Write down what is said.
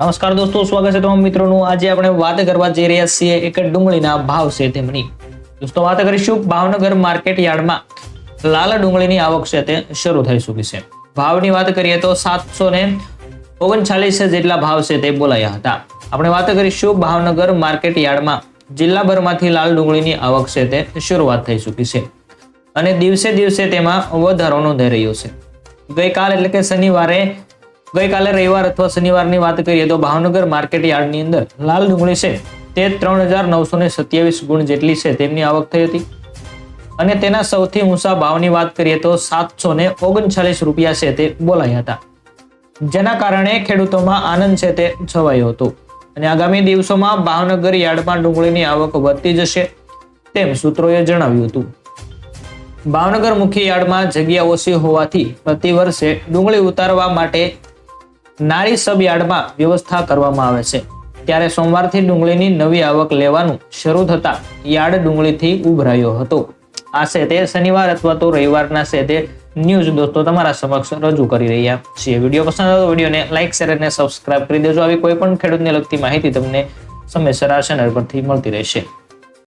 નમસ્કાર દોસ્તો, સ્વાગત છે તમામ મિત્રોનું. આજે આપણે વાત કરવા જઈ રહ્યા છીએ એક ડુંગળીના ભાવ છે તેમની. દોસ્તો, વાત કરીશું ભાવનગર માર્કેટ યાર્ડમાં. લાલ ડુંગળીની આવક છે તે શરૂ થઈ ચૂકી છે. ભાવની વાત કરીએ તો સાતસો ને ઓગણચાલીસ જેટલા ભાવ છે તે બોલાયા હતા. આપણે વાત કરીશું ભાવનગર માર્કેટ યાર્ડમાં. જિલ્લાભરમાંથી લાલ ડુંગળીની આવક છે તે શરૂઆત થઈ ચૂકી છે. અને દિવસે દિવસે તેમાં વધારો નોંધાઈ રહ્યો છે. ગઈકાલ એટલે કે શનિવારે ગઈકાલે રવિવાર અથવા શનિવારની વાત કરીએ તો ભાવનગર માર્કેટ યાર્ડની અંદર લાલ ડુંગળી છે તે ત્રણ હજાર નવસો ને સત્યાવીસ ગુણ જેટલી છે તેમની આવક થઈ હતી. અને તેના સૌથી ઊંચા ભાવની વાત કરીએ તો સાતસો ને ઓગણચાલીસ રૂપિયા છે તે બોલાયા હતા. જેના કારણે ખેડૂતોમાં આનંદ છે તે છવાયો હતો. અને આગામી દિવસોમાં ભાવનગર યાર્ડમાં ડુંગળીની આવક વધતી જશે તેમ સૂત્રોએ જણાવ્યું હતું. ભાવનગર મુખ્ય યાર્ડમાં જગ્યા ઓછી હોવાથી પ્રતિ વર્ષે ડુંગળી ઉતારવા માટે નાળી સબયાર્ડમાં વ્યવસ્થા કરવામાં આવે છે. ત્યારે સોમવારથી ડુંગળીની નવી આવક લેવાનું શરૂ થતા યાર્ડ ડુંગળીથી ઉભરાયો હતો. આ સેતે શનિવાર અથવા તો રવિવારના સેતે ન્યૂઝ દોસ્તો તમારા સમક્ષ રજૂ કરી રહ્યા છીએ. વીડિયો પસંદ આવ્યો વિડીયોને લાઇક શેર અને સબસ્ક્રાઇબ કરી દેજો. આવી કોઈ પણ ખેડૂતને લગતી માહિતી તમને સમયસર આ ચેનલ પરથી મળતી રહેશે.